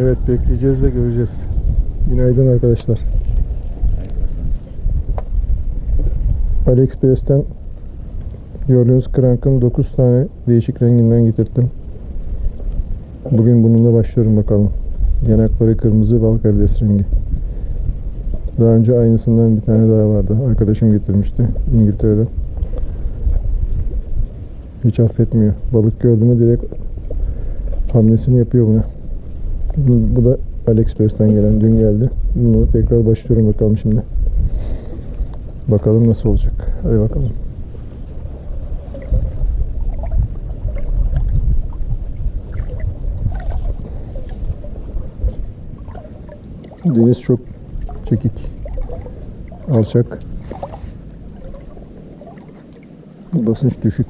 Evet bekleyeceğiz ve göreceğiz. Günaydın arkadaşlar. AliExpress'ten gördüğünüz krankın 9 tane değişik renginden getirdim. Bugün bununla başlıyorum bakalım. Yanakları kırmızı bal karides rengi. Daha önce aynısından bir tane daha vardı. Arkadaşım getirmişti İngiltere'den. Hiç affetmiyor. Balık gördü mü direkt hamlesini yapıyor buna. Bu, bu da AliExpress'ten gelen dün geldi. Bunu tekrar başlıyorum bakalım şimdi. Bakalım nasıl olacak. Hadi bakalım. Deniz çok çekik. Alçak. Basınç düşük.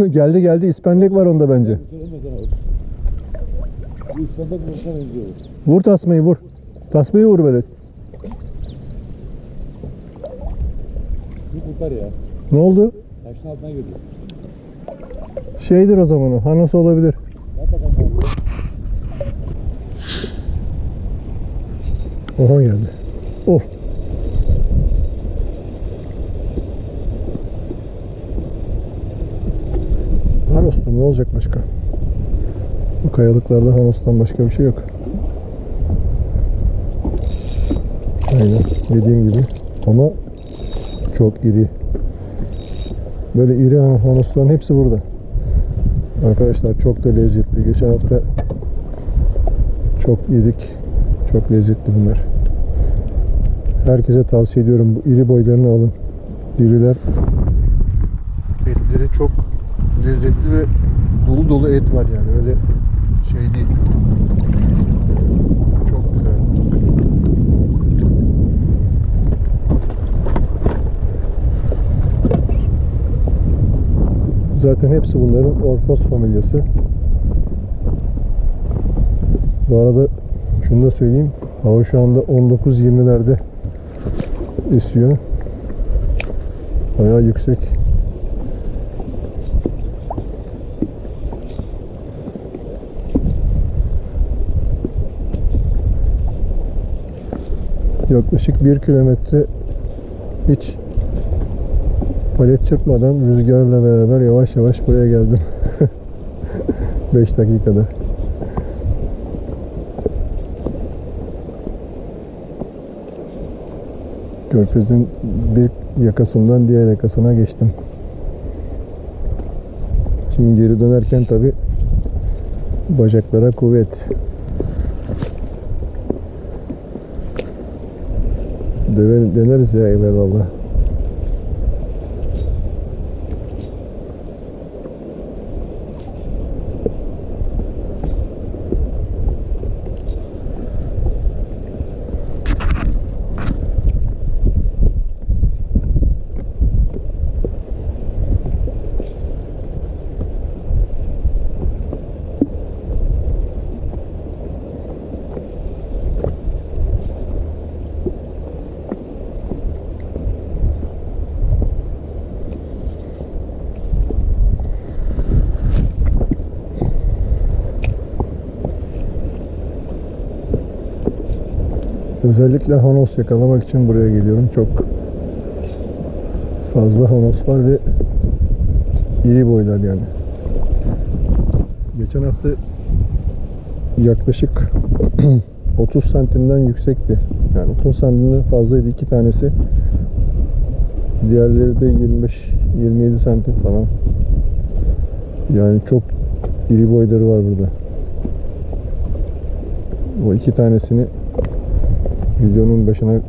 geldi geldi. İspendek var onda bence. Bu buluşan benziyor. Vur tasmayı vur. Tasmayı vur böyle. Ne oldu? Taşın altına geliyor. Şeydir o zaman o. Hanos olabilir. Oha geldi. Oh. Hanos'tur ne olacak başka? Bu kayalıklarda Hanos'tan başka bir şey yok. Aynen dediğim gibi ama çok iri. Böyle iri Han- Hanos'ların hepsi burada. Arkadaşlar çok da lezzetli. Geçen hafta çok yedik. Çok lezzetli bunlar. Herkese tavsiye ediyorum. Bu iri boylarını alın. İriler etleri çok lezzetli ve dolu dolu et var yani. Öyle şey değil. Çok güzel. Zaten hepsi bunların Orfos familyası. Bu arada şunu da söyleyeyim. Hava şu anda 19-20'lerde esiyor. Bayağı yüksek. Yaklaşık 1 kilometre hiç palet çırpmadan rüzgarla beraber yavaş yavaş buraya geldim. 5 dakikada. Körfez'in bir yakasından diğer yakasına geçtim. Şimdi geri dönerken tabi bacaklara kuvvet. Döver, deneriz ya evvelallah. Özellikle Hanos yakalamak için buraya geliyorum. Çok fazla Hanos var ve iri boylar yani. Geçen hafta yaklaşık 30 santimden yüksekti. Yani 30 santimden fazlaydı iki tanesi. Diğerleri de 25-27 santim falan. Yani çok iri boyları var burada. O iki tanesini videonun başına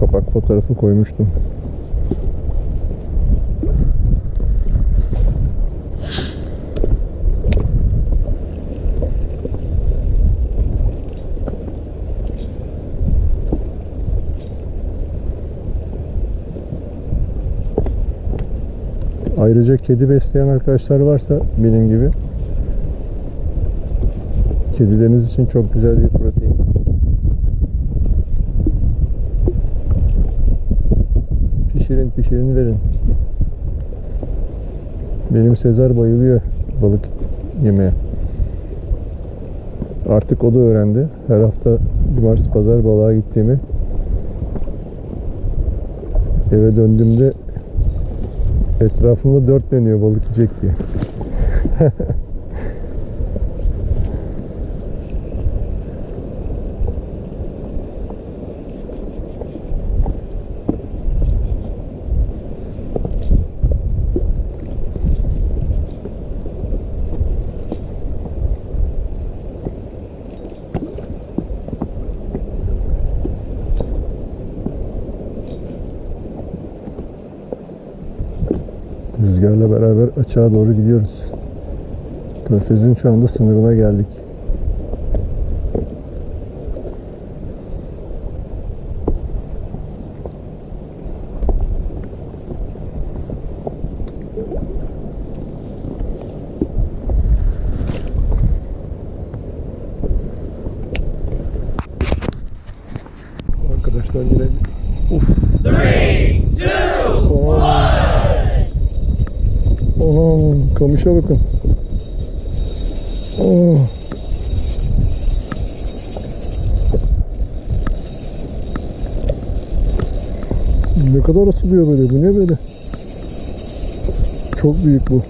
kapak fotoğrafı koymuştum. Ayrıca kedi besleyen arkadaşlar varsa benim gibi Kedileriniz için çok güzel bir Pişirin verin. Benim Sezar bayılıyor balık yemeye. Artık o da öğrendi. Her hafta cumartesi pazar balığa gittiğimi eve döndüğümde etrafımda dört dönüyor balık yiyecek diye. Rüzgarla beraber açığa doğru gidiyoruz. Körfez'in şu anda sınırına geldik. Arkadaşlar yine Uf. Kamışa bakın. Oh. Ne kadar asılıyor böyle bu ne böyle? Çok büyük bu.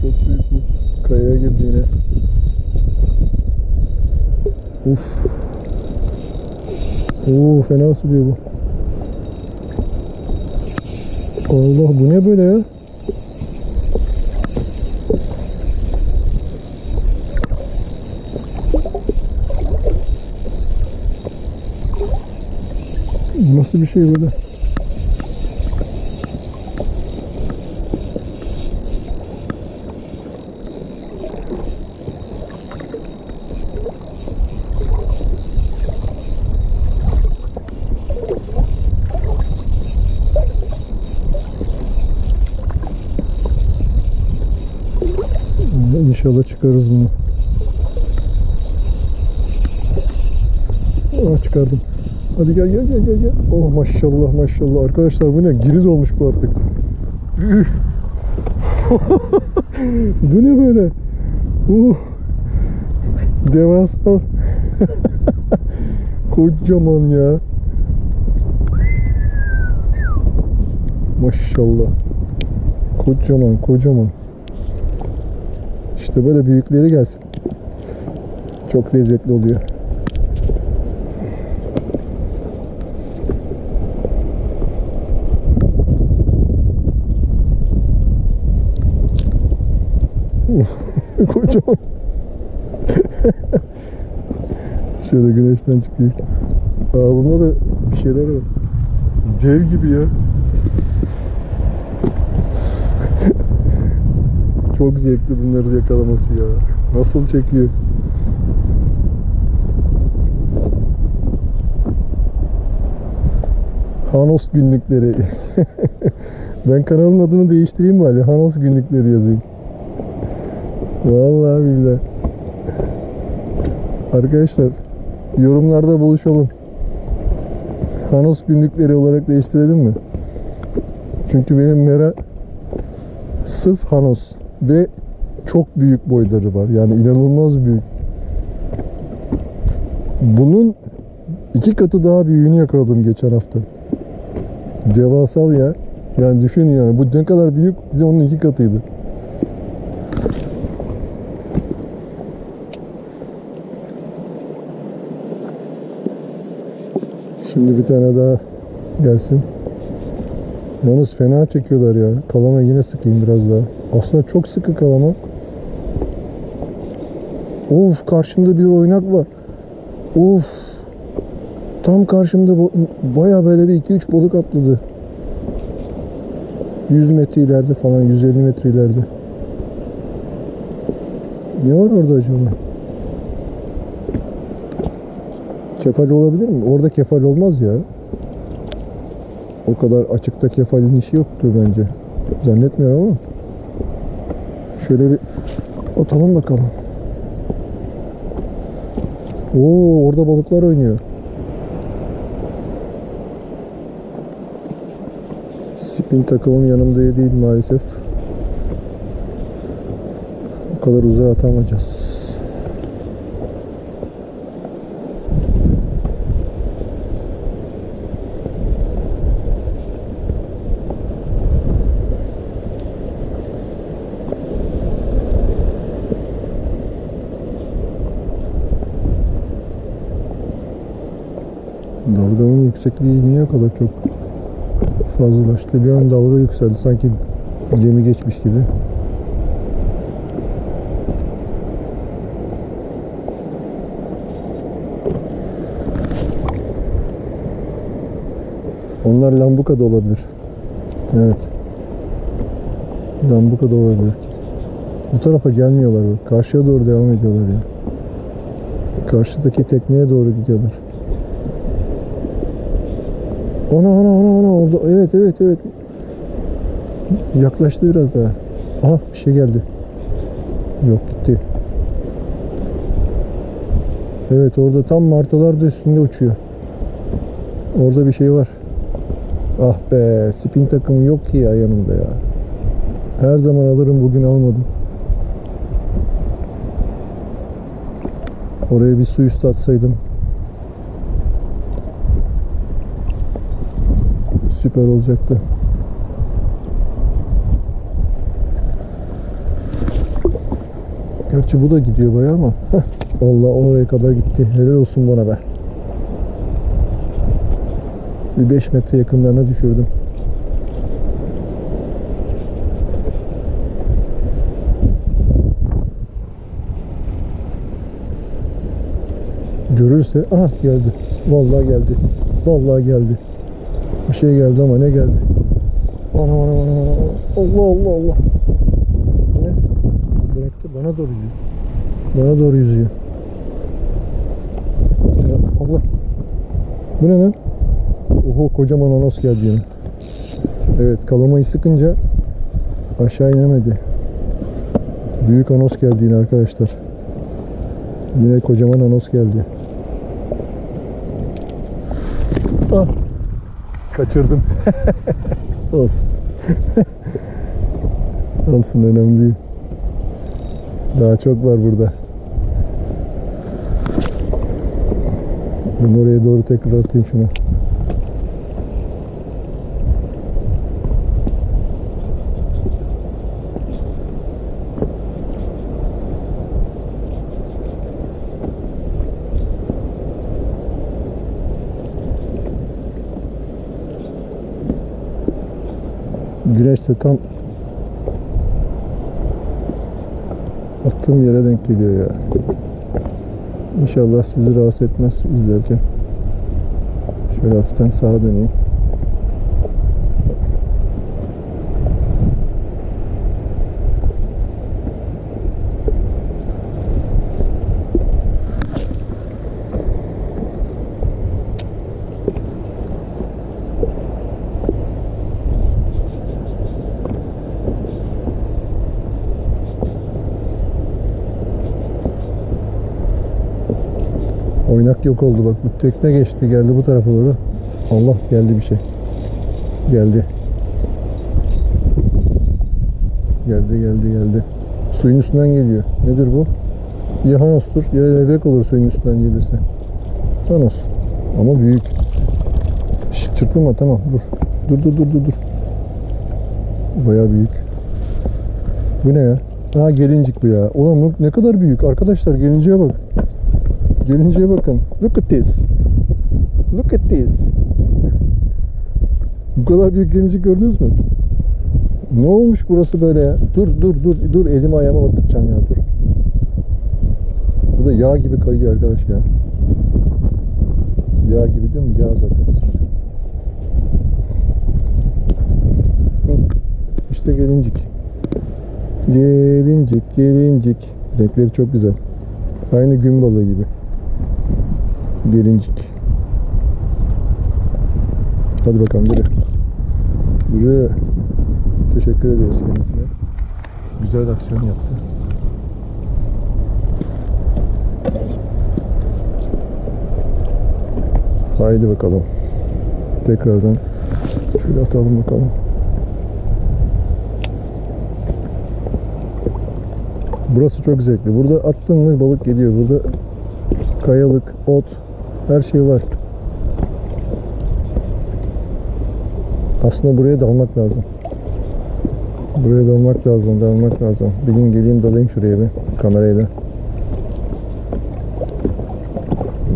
Çok büyük bu. Kayaya girdi yine. Uf. Oo fena suluyor bu. Allah bu ne böyle ya? Nasıl bir şey böyle? İnşallah çıkarız bunu. Ah çıkardım. Hadi gel gel gel gel. Oh maşallah maşallah. Arkadaşlar bu ne? Giri dolmuş bu artık. Bu ne böyle? Uh. Devasa. Kocaman ya. Maşallah. Kocaman kocaman. İşte böyle büyükleri gelsin. Çok lezzetli oluyor. Kocaman. Şöyle güneşten çıkayım. Ağzında da bir şeyler var. Dev gibi ya. Çok zevkli bunları yakalaması ya. Nasıl çekiyor? Hanos günlükleri. ben kanalın adını değiştireyim bari. Hanos günlükleri yazayım. Vallahi billahi. Arkadaşlar yorumlarda buluşalım. Hanos günlükleri olarak değiştirelim mi? Çünkü benim Mera sırf Hanos ve çok büyük boyları var. Yani inanılmaz büyük. Bunun iki katı daha büyüğünü yakaladım geçen hafta. Devasal ya. Yani düşün yani bu ne kadar büyük bir de onun iki katıydı. Şimdi bir tane daha gelsin. Yalnız fena çekiyorlar ya. Kalama yine sıkayım biraz daha. Aslında çok sıkı kalama. Of karşımda bir oynak var. Of. Tam karşımda baya böyle bir 2-3 balık atladı. 100 metre ileride falan 150 metre ileride. Ne var orada acaba? Kefal olabilir mi? Orada kefal olmaz ya. O kadar açıkta kefalin işi yoktur bence. Zannetmiyorum ama. Şöyle bir atalım bakalım. Oo orada balıklar oynuyor. Spin takımım yanımda değil maalesef. Bu kadar uzağa atamayacağız. Yüksekliği niye o kadar çok fazlalaştı? Bir an dalga yükseldi sanki gemi geçmiş gibi. Onlar lambuka da olabilir. Evet. Lambuka da olabilir. Bu tarafa gelmiyorlar. Karşıya doğru devam ediyorlar ya. Karşıdaki tekneye doğru gidiyorlar. Ana ana ana ana oldu. Evet evet evet. Yaklaştı biraz daha. Aha bir şey geldi. Yok gitti. Evet orada tam martılar da üstünde uçuyor. Orada bir şey var. Ah be spin takımı yok ki ya yanımda ya. Her zaman alırım bugün almadım. Oraya bir su üstü atsaydım. Süper olacaktı. Gerçi bu da gidiyor bayağı ama. Heh, oraya kadar gitti. Helal olsun bana be. Bir 5 metre yakınlarına düşürdüm. Görürse aha geldi. Vallahi geldi. Vallahi geldi. Bir şey geldi ama ne geldi? Ana ana ana ana. Allah Allah Allah. Bu ne? Bıraktı bana doğru yüzüyor. Bana doğru yüzüyor. Allah. Bu ne lan? Oho kocaman anos geldi yine. Evet kalamayı sıkınca aşağı inemedi. Büyük anos geldi yine arkadaşlar. Yine kocaman anos geldi. Kaçırdım. Olsun. Olsun önemli değil. Daha çok var burada. Ben oraya doğru tekrar atayım şunu. Güneş de tam attığım yere denk geliyor ya. İnşallah sizi rahatsız etmez izlerken. Şöyle hafiften sağa döneyim. Oynak yok oldu bak. Bu tekne geçti geldi bu tarafa doğru. Allah geldi bir şey. Geldi. Geldi geldi geldi. Suyun üstünden geliyor. Nedir bu? Ya Hanos'tur ya levrek olur suyun üstünden gelirse. Hanos. Ama büyük. Şş, çırpınma tamam dur. Dur dur dur dur dur. Bayağı büyük. Bu ne ya? Ha gelincik bu ya. Ulan ne kadar büyük. Arkadaşlar gelinciye bak. Gelinceye bakın. Look at this. Look at this. Bu kadar büyük gelincik gördünüz mü? Ne olmuş burası böyle ya? Dur dur dur dur elimi ayağıma batıracaksın ya dur. Bu da yağ gibi kayıyor arkadaş ya. Yağ gibi diyorum yağ zaten sırf. İşte gelincik. Gelincik, gelincik. Renkleri çok güzel. Aynı gün balığı gibi. Gelincik. Hadi bakalım gidelim. Buraya teşekkür ediyoruz kendisine. Güzel aksiyon yaptı. Haydi bakalım. Tekrardan şöyle atalım bakalım. Burası çok zevkli. Burada attın mı balık geliyor. Burada kayalık, ot, her şey var. Aslında buraya dalmak lazım. Buraya dalmak lazım, dalmak lazım. Bir gün geleyim dalayım şuraya bir kamerayla.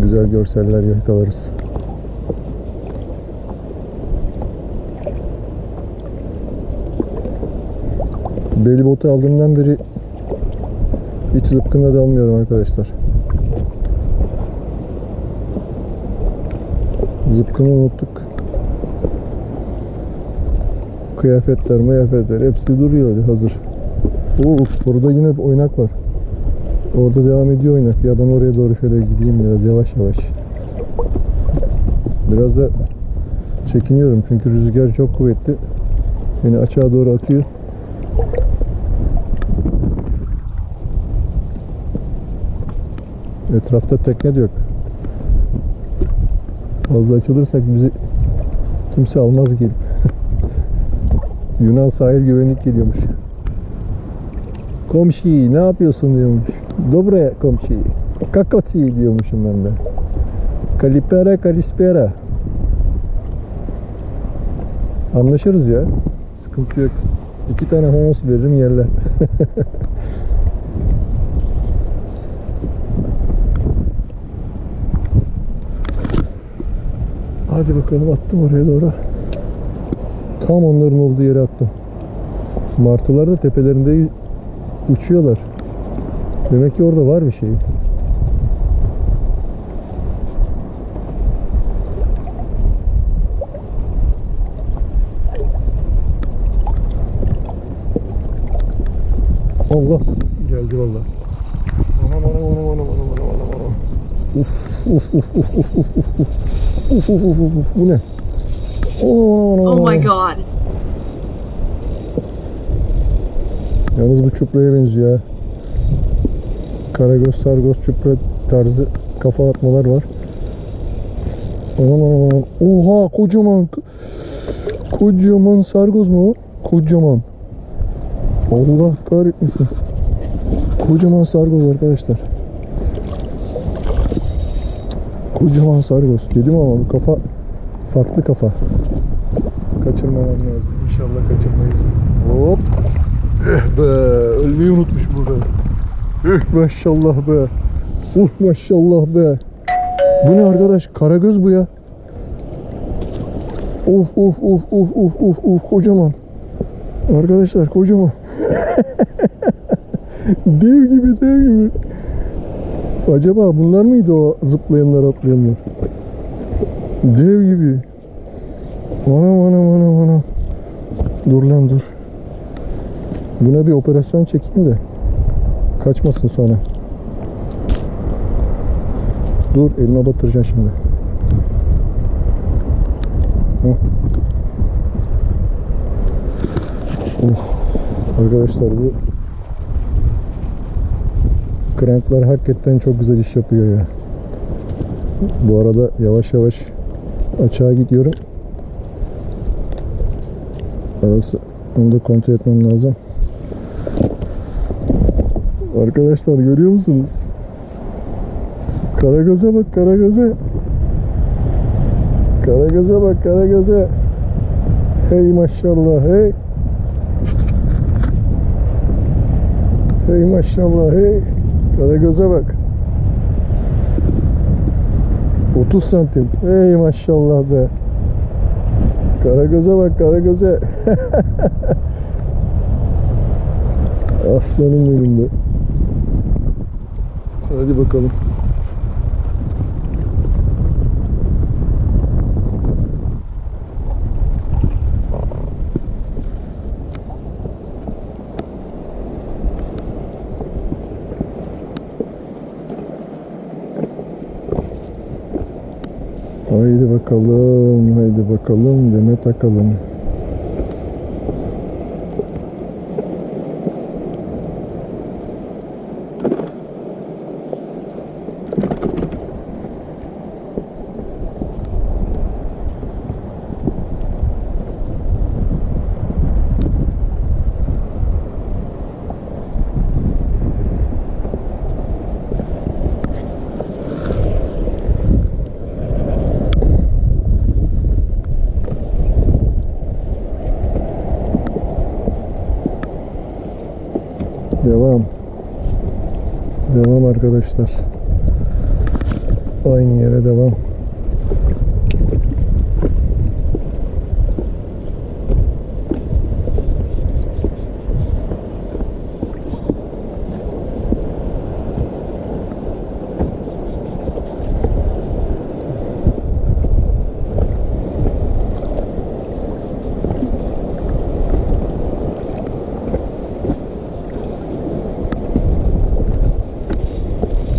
Güzel görseller yakalarız. Belly botu aldığımdan beri hiç zıpkınla dalmıyorum arkadaşlar. Zıpkını unuttuk. Kıyafetler, mıyafetler hepsi duruyor hazır. Oo, orada yine bir oynak var. Orada devam ediyor oynak. Ya ben oraya doğru şöyle gideyim biraz yavaş yavaş. Biraz da çekiniyorum çünkü rüzgar çok kuvvetli. Beni açığa doğru atıyor. Etrafta tekne de yok. Fazla açılırsak bizi kimse almaz gelip. Yunan sahil güvenlik geliyormuş. Komşi ne yapıyorsun diyormuş. Dobre komşi. Kakotsi diyormuşum ben de. Kalipera kalispera. Anlaşırız ya. Sıkıntı yok. İki tane honos veririm yerler. Hadi bakalım attım oraya doğru. Tam onların olduğu yere attım. Martılar da tepelerinde uçuyorlar. Demek ki orada var bir şey. Allah geldi valla. Anam anam anam anam anam anam anam. Uf uf uf uf uf uf uf uf. Uf uf uf. Bu ne? Oh, anam, Oh my god. Yalnız bu çupraya benziyor ha. Karagöz, sargoz, çupra tarzı kafa atmalar var. Aman aman. Oha kocaman. Kocaman sargoz mu o? Kocaman. Allah kahretmesin. Kocaman sargoz arkadaşlar. Kocaman sargoz. Dedim ama bu kafa farklı kafa. Kaçırmamam lazım. İnşallah kaçırmayız. Hop. Eh be. Ölmeyi unutmuş burada. Eh maşallah be. Uh maşallah be. Bu ne arkadaş? Karagöz bu ya. Uh uh uh uh uh uh uh kocaman. Arkadaşlar kocaman. dev gibi dev gibi. Acaba bunlar mıydı o zıplayanlar atlayanlar? Dev gibi. Anam anam anam anam. Dur lan dur. Buna bir operasyon çekeyim de kaçmasın sonra. Dur elime batıracaksın şimdi. Of. Arkadaşlar bu kranklar hakikaten çok güzel iş yapıyor ya. Bu arada yavaş yavaş açığa gidiyorum. Arası onu da kontrol etmem lazım. Arkadaşlar görüyor musunuz? Karagöz'e bak Karagöz'e. Karagöz'e bak Karagöz'e. Hey maşallah hey. Hey maşallah hey. Karagöz'e bak. 30 santim. Hey maşallah be. Karagöz'e bak Karagöz'e. Aslanım benim be. Hadi bakalım. Haydi bakalım, haydi bakalım, deme takalım. Devam. Devam arkadaşlar. Aynı yere devam.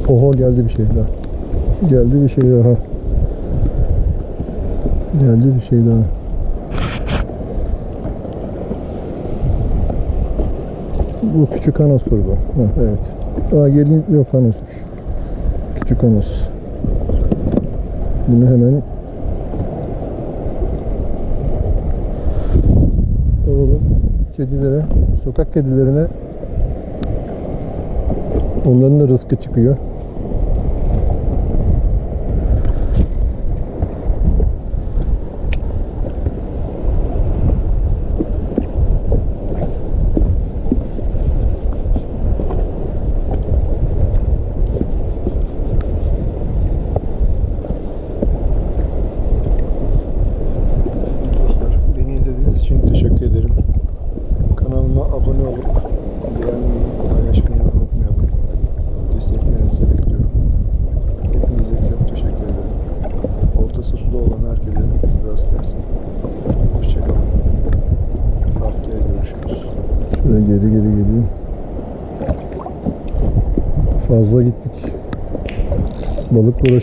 Oho geldi bir şey daha. Geldi bir şey daha. Geldi bir şey daha. Bu küçük anostur bu. Heh, evet. Aa gelin yok anosmuş. Küçük anos. Bunu hemen alalım. Kedilere, sokak kedilerine onların da rızkı çıkıyor.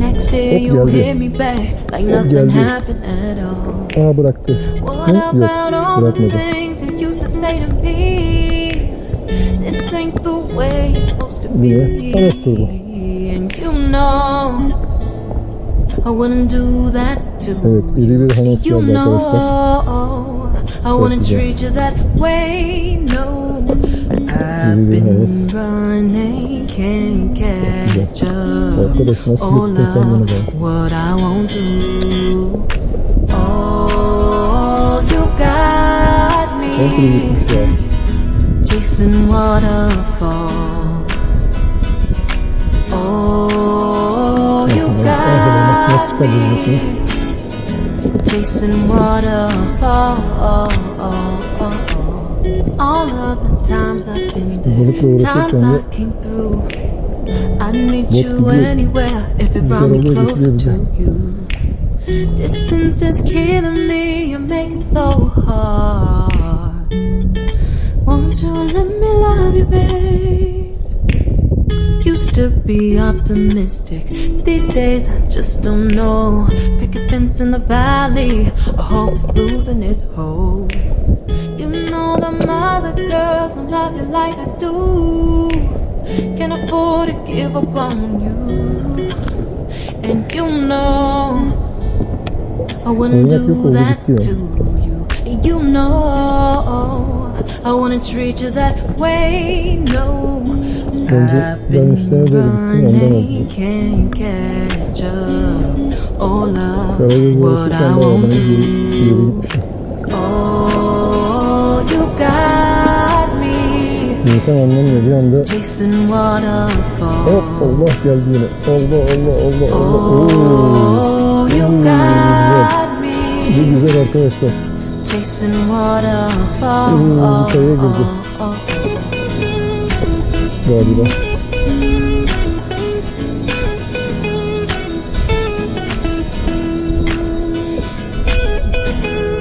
Next day Hop you geldi. hit me back like Hop nothing geldi. happened at all. Aa bıraktı. What Hı? Yok about all the bırakmadı. things you used to say to me? This ain't the way it's supposed to be. ne? And you know I wouldn't do that to Evet iri bir hanos you. geldi know arkadaşlar. I wouldn't güzel. treat you that way. No, I've İri bir been running, can't catch up. Arkadaş nasıl Oh gittin sen bunu love, be? what I won't do. Oh, you got Komple me gitmiş ya. chasing waterfalls. Oh, you Ah, nasıl got çıkardın me chasing waterfalls. All of the times I've been there, times I came through. I'd meet you anywhere if it brought me closer to you. Distance is killing me, you make it so hard. Won't you let me love you, babe? Used to be optimistic. These days I just don't know. Pick a fence in the valley. I hope is losing its hold. Other girls will love you like I do. Can't afford to give up on you. And you know I wouldn't do that to you. You know I wouldn't treat you that way. No. I've ben üstüne doğru gittim running, can't catch up. Love, Karagöz what I won't ben geri, geri do. İnsan anlamıyor bir anda hop Allah geldi yine. Allah Allah Allah Allah. Oo. Oh, Oo, Bu güzel arkadaşlar. Oo, kayaya girdi. Galiba.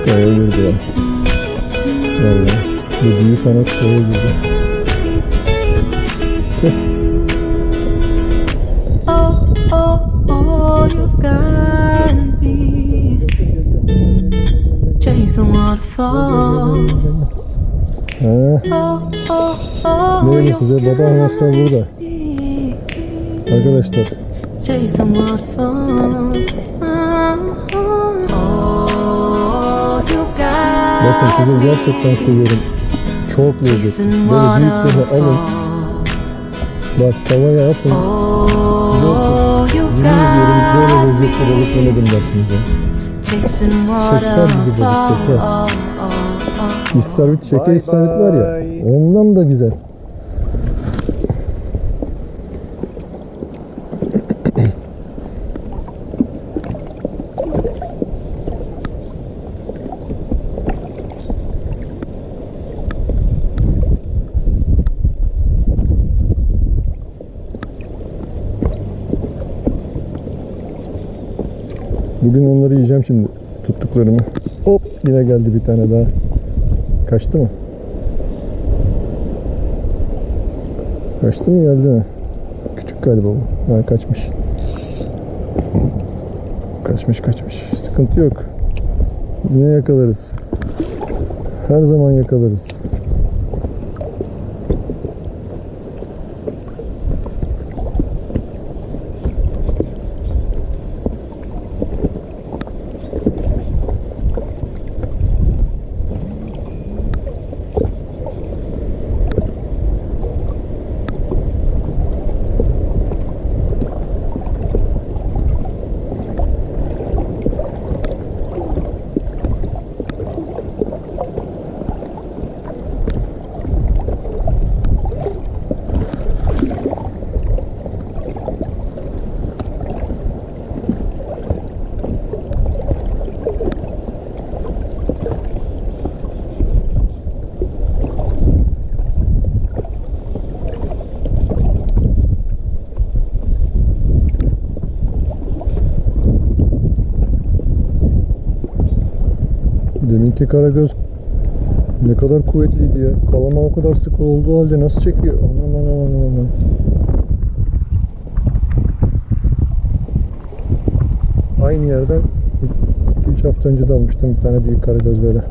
Kaya girdi ya. Valla. Bu büyük anas kaya girdi. Oh, oh, oh, you've got me chasing waterfalls. Ha, Oh, oh, oh, ne öyle you've size baba anaslar burada. Arkadaşlar you got bakın size gerçekten söylüyorum. Çok lezzetli. Böyle büyüklerini alın. Bak tavaya atın. Oh, you Yemin ediyorum böyle got lezzetli balık me yemedim dersiniz ya. chasing Şeker gibi balık, şeker. waterfalls. İstavrit, şeker istavrit var ya. Ondan da güzel. Bugün onları yiyeceğim şimdi tuttuklarımı. Hop yine geldi bir tane daha. Kaçtı mı? Kaçtı mı geldi mi? Küçük galiba bu. Ha, kaçmış. Kaçmış kaçmış. Sıkıntı yok. Yine yakalarız. Her zaman yakalarız. Karagöz ne kadar kuvvetliydi ya. Kalama o kadar sık olduğu halde nasıl çekiyor? Aman aman aman aman. Aynı yerden 2-3 hafta önce de almıştım bir tane büyük karagöz böyle.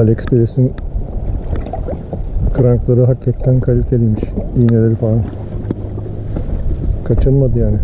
AliExpress'in krankları hakikaten kaliteliymiş. İğneleri falan. Kaçınmadı yani.